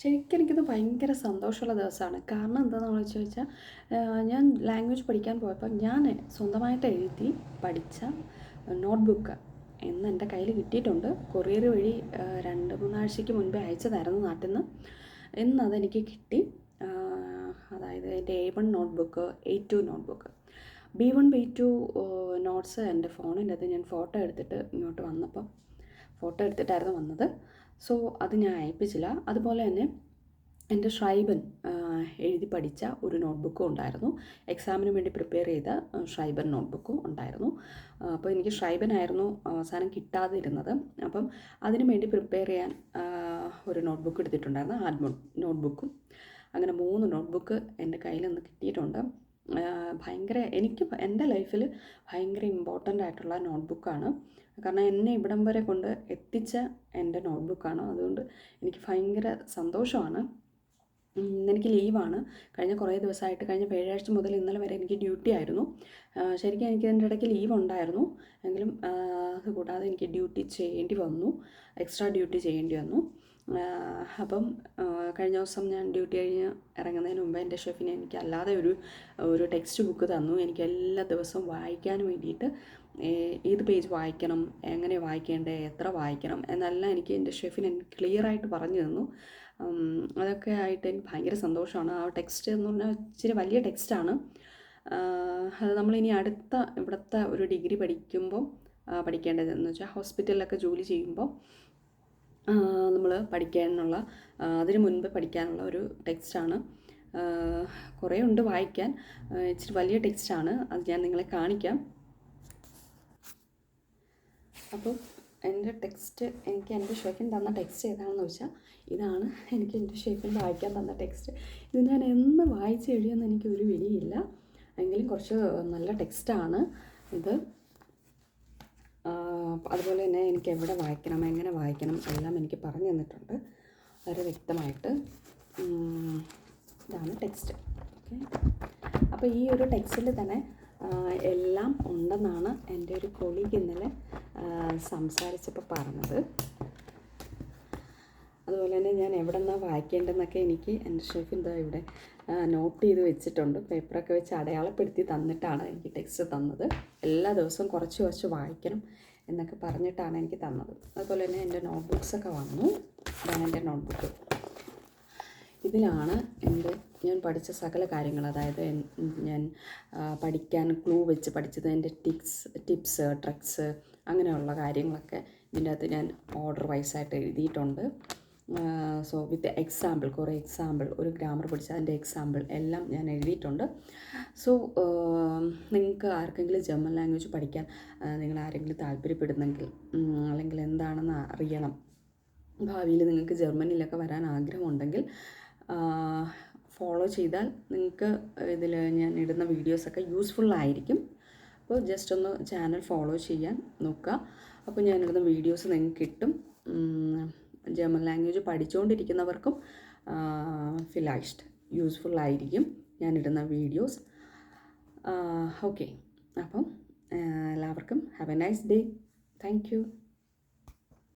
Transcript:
ശരിക്കും എനിക്കിത് ഭയങ്കര സന്തോഷമുള്ള ദിവസമാണ്. കാരണം എന്താണെന്ന് വെച്ച് വെച്ചാൽ ഞാൻ ലാംഗ്വേജ് പഠിക്കാൻ പോയപ്പോൾ ഞാൻ സ്വന്തമായിട്ട് എഴുതി പഠിച്ച നോട്ട്ബുക്ക് ഇന്ന് എന്റെ കയ്യിൽ കിട്ടിയിട്ടുണ്ട്. കൊറിയർ വഴി രണ്ട് മൂന്നാഴ്ചയ്ക്ക് മുൻപേ അയച്ചതായിരുന്നു നാട്ടിൽ നിന്ന്. ഇന്ന് അതെനിക്ക് കിട്ടി. അതായത് എന്റെ A one notebook A two notebook B one B two notes എന്റെ ഫോണിന്റെ അത് ഞാൻ ഫോട്ടോ എടുത്തിട്ട് ഇങ്ങോട്ട് വന്നപ്പോൾ ഫോട്ടോ എടുത്തിട്ടായിരുന്നു വന്നത്. സോ അത് ഞാൻ അയപ്പിച്ചില്ല. അതുപോലെ തന്നെ എന്റെ ഷ്രൈബൻ എഴുതി പഠിച്ച ഒരു നോട്ട്ബുക്കും ഉണ്ടായിരുന്നു. എക്സാമിന് വേണ്ടി പ്രിപ്പയർ ചെയ്ത ഷ്രൈബൻ നോട്ട്ബുക്കും ഉണ്ടായിരുന്നു. അപ്പോൾ എനിക്ക് ഷ്രൈബനായിരുന്നു അവസാനം കിട്ടാതിരുന്നത്. അപ്പം അതിനു വേണ്ടി പ്രിപ്പയർ ചെയ്യാൻ ഒരു നോട്ട്ബുക്ക് എടുത്തിട്ടുണ്ടായിരുന്നു. ഹാർഡ് നോട്ട്ബുക്കും. അങ്ങനെ മൂന്ന് നോട്ട്ബുക്ക് എന്റെ കയ്യിൽ നിന്ന് കിട്ടിയിട്ടുണ്ട്. ഭയങ്കര എനിക്ക് എന്റെ ലൈഫിൽ ഭയങ്കര ഇമ്പോർട്ടന്റ് ആയിട്ടുള്ള നോട്ട്ബുക്കാണ്. കാരണം എന്നെ ഇവിടം വരെ കൊണ്ട് എത്തിച്ച എന്റെ നോട്ട്ബുക്കാണ്. അതുകൊണ്ട് എനിക്ക് ഭയങ്കര സന്തോഷമാണ്. എനിക്ക് ലീവാണ്. കഴിഞ്ഞ കുറേ ദിവസമായിട്ട് കഴിഞ്ഞ വ്യാഴാഴ്ച മുതൽ ഇന്നലെ വരെ എനിക്ക് ഡ്യൂട്ടി ആയിരുന്നു. ശരിക്കും എനിക്ക് എന്റെ ഇടയ്ക്ക് ലീവ് ഉണ്ടായിരുന്നു. എങ്കിലും അത് കൂടാതെ എനിക്ക് ഡ്യൂട്ടി ചെയ്യേണ്ടി വന്നു. എക്സ്ട്രാ ഡ്യൂട്ടി ചെയ്യേണ്ടി വന്നു. അപ്പം കഴിഞ്ഞ ദിവസം ഞാൻ ഡ്യൂട്ടി കഴിഞ്ഞ് ഇറങ്ങുന്നതിന് മുമ്പ് എന്റെ ഷെഫിനെ എനിക്ക് അല്ലാതെ ഒരു ഒരു ടെക്സ്റ്റ് ബുക്ക് തന്നു. എനിക്ക് എല്ലാ ദിവസവും വായിക്കാൻ വേണ്ടിയിട്ട് ഏത് പേജ് വായിക്കണം എങ്ങനെ വായിക്കേണ്ടത് എത്ര വായിക്കണം എന്നെല്ലാം എനിക്ക് എന്റെ ഷെഫിന് ക്ലിയർ ആയിട്ട് പറഞ്ഞു തന്നു. അതൊക്കെ ആയിട്ട് എനിക്ക് ഭയങ്കര സന്തോഷമാണ്. ആ ടെക്സ്റ്റ് എന്ന് പറഞ്ഞാൽ ഇച്ചിരി വലിയ ടെക്സ്റ്റാണ് അത് നമ്മളിനി അടുത്ത ഇവിടുത്തെ ഒരു ഡിഗ്രി പഠിക്കുമ്പോൾ പഠിക്കേണ്ടതെന്ന് വെച്ചാൽ ഹോസ്പിറ്റലിലൊക്കെ ജോലി ചെയ്യുമ്പോൾ നമ്മൾ പഠിക്കാനുള്ള അതിനു മുൻപ് പഠിക്കാനുള്ള ഒരു ടെക്സ്റ്റാണ്. കുറേ ഉണ്ട് വായിക്കാൻ. ഇച്ചിരി വലിയ ടെക്സ്റ്റാണ്. അത് ഞാൻ നിങ്ങളെ കാണിക്കാം. അപ്പോൾ എന്റെ ടെക്സ്റ്റ് എനിക്ക് എന്റെ ഷെഫിൻ തന്ന ടെക്സ്റ്റ് ഏതാണെന്ന് വെച്ചാൽ ഇതാണ് എനിക്ക് എന്റെ ഷെഫിൻ വായിക്കാൻ തന്ന ടെക്സ്റ്റ്. ഇത് ഞാൻ എന്ന് വായിച്ച് എഴുതിയെന്ന് എനിക്ക് ഒരു വിലയില്ല. എങ്കിലും കുറച്ച് നല്ല ടെക്സ്റ്റാണ് ഇത്. അതുപോലെ തന്നെ എനിക്ക് എവിടെ വായിക്കണം എങ്ങനെ വായിക്കണം എല്ലാം എനിക്ക് പറഞ്ഞു തന്നിട്ടുണ്ട്. വളരെ വ്യക്തമായിട്ട്. ഇതാണ് ടെക്സ്റ്റ് ഓക്കെ അപ്പോൾ ഈ ഒരു ടെക്സ്റ്റിൽ തന്നെ എല്ലാം ഉണ്ടെന്നാണ് എന്റെ ഒരു കൊളീഗ് ഇന്നലെ സംസാരിച്ചപ്പോൾ പറഞ്ഞത്. അതുപോലെ തന്നെ ഞാൻ എവിടെ നിന്നാണ് വായിക്കേണ്ടതെന്നൊക്കെ എനിക്ക് എന്റെ ഷെഫ് എന്താ ഇവിടെ നോട്ട് ചെയ്ത് വെച്ചിട്ടുണ്ട്. പേപ്പറൊക്കെ വെച്ച് അടയാളപ്പെടുത്തി തന്നിട്ടാണ് എനിക്ക് ടെക്സ്റ്റ് തന്നത്. എല്ലാ ദിവസവും കുറച്ച് കുറച്ച് വായിക്കണം എന്നൊക്കെ പറഞ്ഞിട്ടാണ് എനിക്ക് തന്നത്. അതുപോലെ തന്നെ എന്റെ നോട്ട്ബുക്സൊക്കെ വന്നു. ഇതാണ് എന്റെ നോട്ട്ബുക്ക് ഇതിലാണ് എന്റെ ഞാൻ പഠിച്ച സകല കാര്യങ്ങൾ. അതായത് ഞാൻ പഠിക്കാൻ ക്ലൂ വെച്ച് പഠിച്ചത് എന്റെ ടിപ്സ് ടിപ്സ് ട്രിക്സ് അങ്ങനെയുള്ള കാര്യങ്ങളൊക്കെ ഇതിന്റെ അകത്ത് ഞാൻ ഓർഡർ വൈസായിട്ട് എഴുതിയിട്ടുണ്ട്. സോ വിത്ത് എക്സാമ്പിൾ കുറേ എക്സാമ്പിൾ ഒരു ഗ്രാമർ പഠിച്ച അതിന്റെ എക്സാമ്പിൾ എല്ലാം ഞാൻ എഴുതിയിട്ടുണ്ട്. സോ നിങ്ങൾക്ക് ആർക്കെങ്കിലും ജർമ്മൻ ലാംഗ്വേജ് പഠിക്കാൻ നിങ്ങൾ ആരെങ്കിലും താല്പര്യപ്പെടുന്നെങ്കിൽ അല്ലെങ്കിൽ എന്താണെന്ന് അറിയണം ഭാവിയിൽ നിങ്ങൾക്ക് ജർമ്മനിയിലൊക്കെ വരാൻ ആഗ്രഹമുണ്ടെങ്കിൽ ഫോളോ ചെയ്താൽ നിങ്ങൾക്ക് ഇതിൽ ഞാൻ ഇടുന്ന വീഡിയോസൊക്കെ യൂസ്ഫുൾ ആയിരിക്കും. അപ്പോൾ ജസ്റ്റ് ഒന്ന് ചാനൽ ഫോളോ ചെയ്യാൻ നോക്കുക. അപ്പോൾ ഞാനിടുന്ന വീഡിയോസ് നിങ്ങൾക്ക് കിട്ടും. ജർമ്മൻ ലാംഗ്വേജ് പഠിച്ചുകൊണ്ടിരിക്കുന്നവർക്കും ഫിലായിസ്റ്റ് യൂസ്ഫുൾ ആയിരിക്കും ഞാനിടുന്ന വീഡിയോസ്. ഓക്കെ. അപ്പം എല്ലാവർക്കും have a nice day. Thank you.